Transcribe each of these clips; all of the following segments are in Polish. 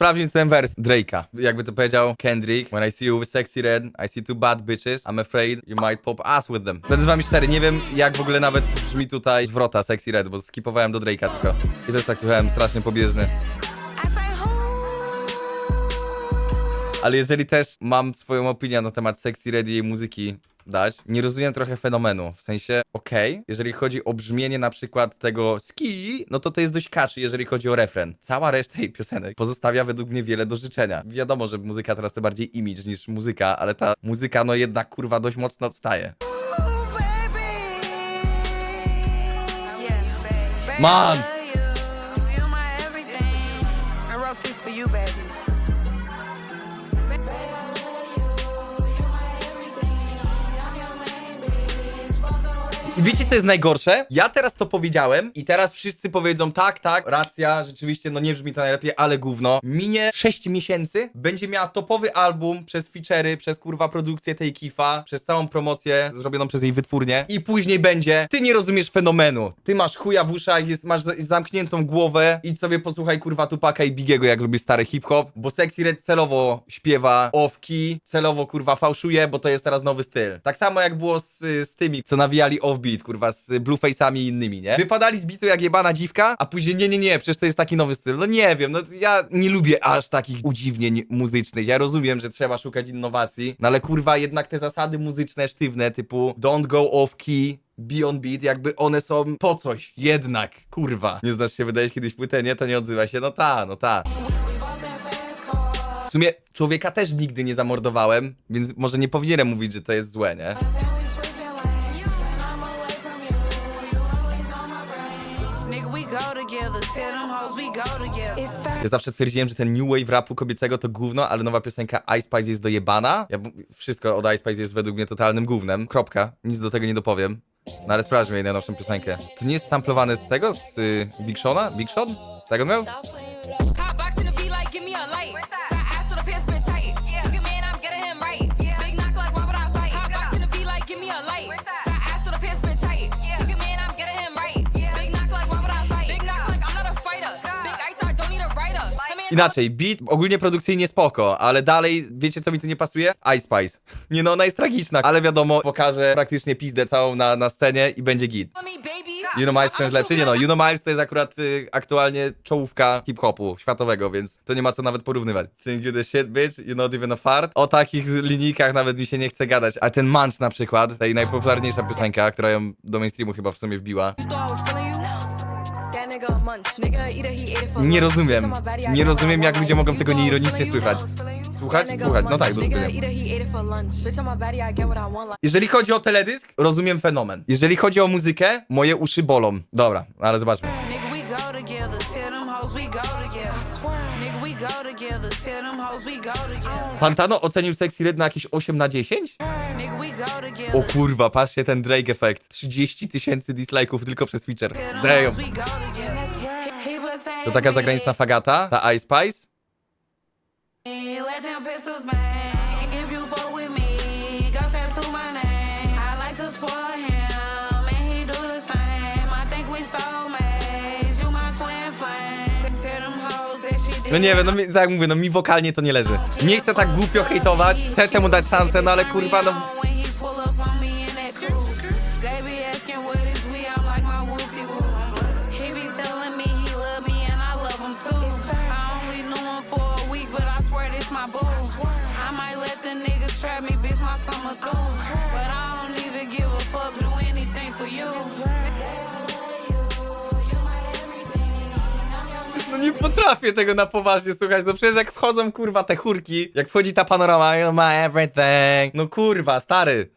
sprawdźmy ten wers Drake'a. Jakby to powiedział Kendrick. When I see you with sexy red, I see two bad bitches. I'm afraid you might pop ass with them. Będę z wami szczery, nie wiem jak w ogóle nawet brzmi tutaj zwrota sexy red, bo skipowałem do Drake'a tylko. I też tak słuchałem, strasznie pobieżny. Ale jeżeli też mam swoją opinię na temat Sexy Red i jej muzyki dać, nie rozumiem trochę fenomenu. W sensie, okej, jeżeli chodzi o brzmienie na przykład tego ski, no to to jest dość catchy, jeżeli chodzi o refren. Cała reszta jej piosenek pozostawia według mnie wiele do życzenia. Wiadomo, że muzyka teraz to bardziej image niż muzyka, ale ta muzyka no jednak kurwa dość mocno odstaje. Man! I wiecie, co jest najgorsze? Ja teraz to powiedziałem i teraz wszyscy powiedzą tak, tak, racja, rzeczywiście, no nie brzmi to najlepiej, ale gówno. Minie 6 miesięcy, będzie miała topowy album przez feature'y, przez kurwa produkcję tej kifa, przez całą promocję zrobioną przez jej wytwórnię i później będzie, ty nie rozumiesz fenomenu, ty masz chuja w uszach, jest, masz za- zamkniętą głowę, idź sobie posłuchaj kurwa Tupaka i Bigiego, jak lubisz stary hip-hop, bo Sexy Red celowo śpiewa off-key, celowo kurwa fałszuje, bo to jest teraz nowy styl. Tak samo jak było z, z tymi, co nawijali off-beat, kurwa, z Blueface'ami i innymi, nie? Wypadali z bitu jak jebana dziwka, a później nie, nie, nie, przecież to jest taki nowy styl. No nie wiem, no ja nie lubię aż takich udziwnień muzycznych. Ja rozumiem, że trzeba szukać innowacji, no ale kurwa, jednak te zasady muzyczne sztywne, typu don't go off-key, Be on beat, jakby one są po coś, jednak, kurwa. Nie znasz się, wydajesz kiedyś płytę, nie? To nie odzywa się, no ta, no ta. W sumie człowieka też nigdy nie zamordowałem, więc może nie powinienem mówić, że to jest złe, nie? Ja zawsze twierdziłem, że ten new wave rapu kobiecego to gówno, ale nowa piosenka Ice Spice jest dojebana. Ja, wszystko od Ice Spice jest według mnie totalnym gównem. Kropka. Nic do tego nie dopowiem. No ale sprawdźmy jej najnowszą piosenkę. To nie jest samplowane z tego? Z y, Big Shona? Big Sean? Tak on miał? Inaczej, beat ogólnie produkcyjnie spoko, ale dalej, wiecie co mi tu nie pasuje? Ice Spice. Nie no, ona jest tragiczna, ale wiadomo, pokaże praktycznie pizdę całą na, na scenie i będzie git. You know Miles wciąż lepszy? Nie no, You know Miles to jest akurat y, aktualnie czołówka hip-hopu światowego, więc to nie ma co nawet porównywać. Think you the shit, bitch, you not even a fart. O takich linijkach nawet mi się nie chce gadać. A ten Munch na przykład, tej najpopularniejsza piosenka, która ją do mainstreamu chyba w sumie wbiła. Nie rozumiem. Nie rozumiem, jak ludzie mogą tego nieironicznie słychać. Słuchać? Słuchać, no tak, rozumiem. Jeżeli chodzi o teledysk, rozumiem fenomen. Jeżeli chodzi o muzykę, moje uszy bolą. Dobra, ale zobaczmy. Fantano ocenił Sexy Red na jakieś 8 na 10? Nigga, we go O kurwa, patrzcie ten Drake efekt. 30 tysięcy dislike'ów tylko przez them Damn. To taka zagraniczna fagata, ta Ice Spice. No nie wiem, no tak jak mówię, no mi wokalnie to nie leży. Nie chcę tak głupio hejtować, chcę temu dać szansę, no ale kurwa, no... potrafię tego na poważnie słuchać, no przecież jak wchodzą kurwa te chórki, jak wchodzi ta panorama, you my everything, no kurwa, stary.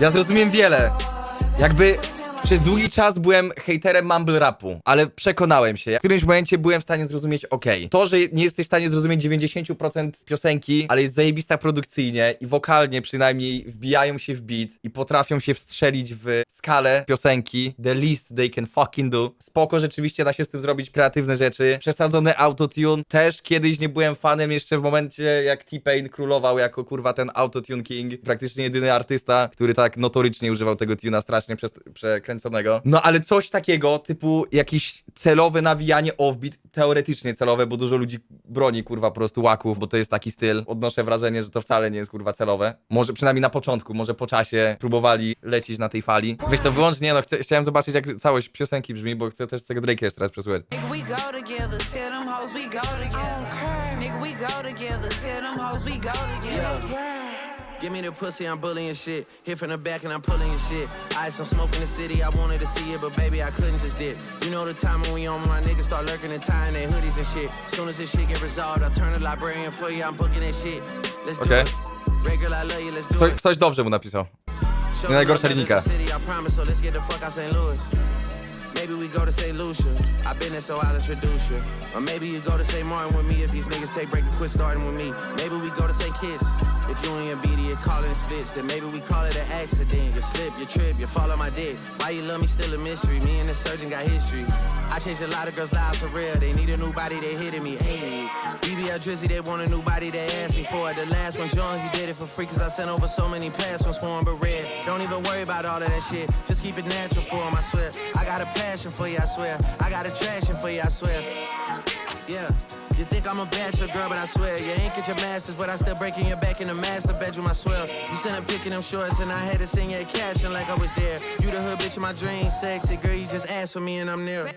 Ja zrozumiem wiele. Jakby przez długi czas byłem hejterem mumble rapu, ale przekonałem się. W którymś momencie byłem w stanie zrozumieć, okej, to, że nie jesteś w stanie zrozumieć 90% piosenki, ale jest zajebista produkcyjnie i wokalnie przynajmniej wbijają się w beat i potrafią się wstrzelić w skalę piosenki, the least they can fucking do. Spoko, rzeczywiście da się z tym zrobić kreatywne rzeczy. Przesadzony autotune. Też kiedyś nie byłem fanem jeszcze w momencie, jak T-Pain królował jako kurwa ten autotune king. Praktycznie jedyny artysta, który tak notorycznie używał tego tuna strasznie przez, przekręconego. Kręconego. No ale coś takiego, typu jakieś celowe nawijanie offbeat, teoretycznie celowe, bo dużo ludzi broni, kurwa, po prostu łaków, bo to jest taki styl. Odnoszę wrażenie, że to wcale nie jest, kurwa, celowe. Może przynajmniej na początku, może po czasie próbowali lecieć na tej fali. Weź to wyłącznie, no chcę, chciałem zobaczyć, jak całość piosenki brzmi, bo chcę też tego Drake'a jeszcze raz przesłuchać. Nigga, we go together. Tell them hoes we go together. Nigga, we go together. Tell them hoes we go together. Give me the pussy, I'm bullying shit. Hit from the back and I'm pulling your shit. Ice, I'm smoking the city, I wanted to see it, but baby, I couldn't just dip. You know the time when we on my niggas start lurking and tying their hoodies and shit. Soon as this shit get resolved, I'll turn the librarian for you, I'm booking that shit. Let's do Okay. it. Regular, I love you, let's do Ktoś, it. ktoś dobrze mu napisał. Nie najgorsza linijka. Maybe we go to St. Lucia. I've been there, so I'll introduce you. Or maybe you go to St. Martin with me if these niggas take break and quit starting with me. Maybe we go to St. Kiss. If you and BD are calling it splits, then maybe we call it an accident. You slip, you trip, you fall on my dick. Why you love me still a mystery. Me and the surgeon got history. I changed a lot of girls' lives for real. They need a new body, they hitting me. Hey, BBL Drizzy, they want a new body, they asked me for it. The last one, John, he did it for free, cause I sent over so many past ones for him, but red. Don't even worry about all of that shit. Just keep it natural for him, I swear. I got a passion for you, I swear. I got attraction for you, I swear. Yeah. You think I'm a bachelor girl, but I swear you ain't get your masters, but I still breaking your back in the master bedroom. I swear you sent a pic them shorts, and I had to sing your caption like I was there. You the hood bitch in my dreams, sexy girl. You just asked for me, and I'm near.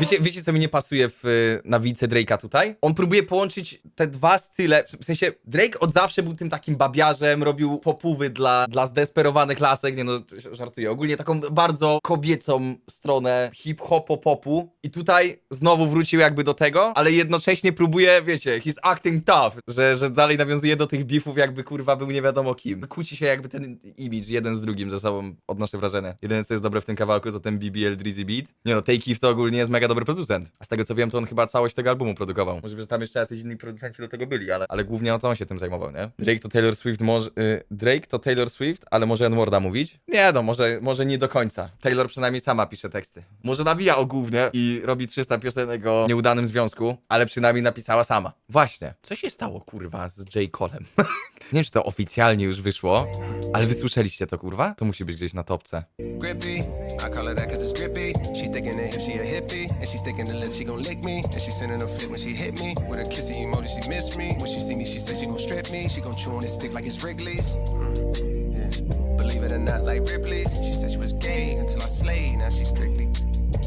Wiecie, wiecie co mi nie pasuje w y, nawijce Drake'a tutaj? On próbuje połączyć te dwa style, w sensie Drake od zawsze był tym takim babiarzem, robił popówy dla, dla zdesperowanych lasek, nie no, żartuję, ogólnie taką bardzo kobiecą stronę hip-hopo-popu i tutaj znowu wrócił jakby do tego, ale jednocześnie próbuje, wiecie, he's acting tough, że, że dalej nawiązuje do tych beefów jakby kurwa był nie wiadomo kim. Kłóci się jakby ten image jeden z drugim ze sobą, odnoszę wrażenie. Jedyne co jest dobre w tym kawałku to ten BBL Drizzy Beat. Nie no, Take Keef to ogólnie jest mega dobry producent. A z tego co wiem to on chyba całość tego albumu produkował. Może że tam jeszcze jacyś inni producenci do tego byli, ale, ale głównie no to on się tym zajmował, nie? Drake to Taylor Swift może... Y, Drake to Taylor Swift, ale może N-Worda mówić? Nie no, może, może nie do końca. Taylor przynajmniej sama pisze teksty. Może nawija o głównie i robi 300 piosenek o nieudanym związku, ale przynajmniej napisała sama. Właśnie. Co się stało kurwa z J. Colem? nie wiem czy to oficjalnie już wyszło, ale wy słyszeliście to kurwa? To musi być gdzieś na topce. grippy. I call her that cause it's grippy. She thinking the hip, she a hippie. And she thinking the lips, she gon' lick me. And she sending a fit when she hit me. With a kissy emoji, she miss me. When she see me, she say she gon' strip me. She gon' chew on this stick like it's Wrigley's. Mm, yeah. Believe it or not, like Ripley's. She said she was gay until I slayed. Now she strictly.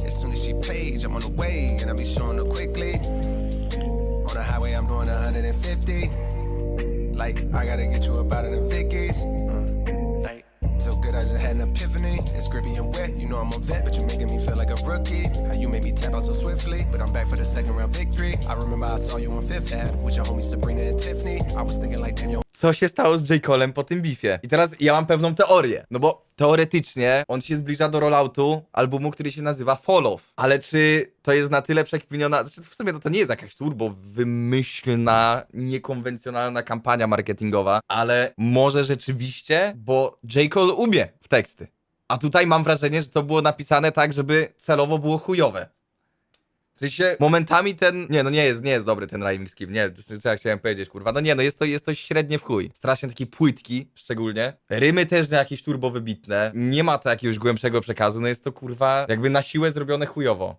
As soon as she pays, I'm on the way. And I be showing up quickly. On the highway, I'm doing 150. Like, I gotta get you up out of the Vickies. Epiphany. It's grippy and wet, you know I'm a vet, but you're making me feel like a rookie. How you made me tap out so swiftly, but I'm back for the second round victory. I remember I saw you on Fifth Ave with your homies Sabrina and Tiffany. I was thinking like, yo, co się stało z J. Colem po tym bifie. I teraz ja mam pewną teorię, no bo teoretycznie on się zbliża do rolloutu albumu, który się nazywa Fall Off. Ale czy to jest na tyle przekminiona, znaczy w sumie to, to nie jest jakaś turbo wymyślna, niekonwencjonalna kampania marketingowa, ale może rzeczywiście, bo J. Cole umie w teksty. A tutaj mam wrażenie, że to było napisane tak, żeby celowo było chujowe. W sensie, momentami ten. Nie, no nie jest, nie jest dobry ten rhyming scheme. Nie, co ja chciałem powiedzieć, kurwa. No nie, no jest to, jest to średnie w chuj. Strasznie taki płytki, szczególnie. Rymy też nie jakieś turbo wybitne. Nie ma to jakiegoś głębszego przekazu, no jest to kurwa jakby na siłę zrobione chujowo.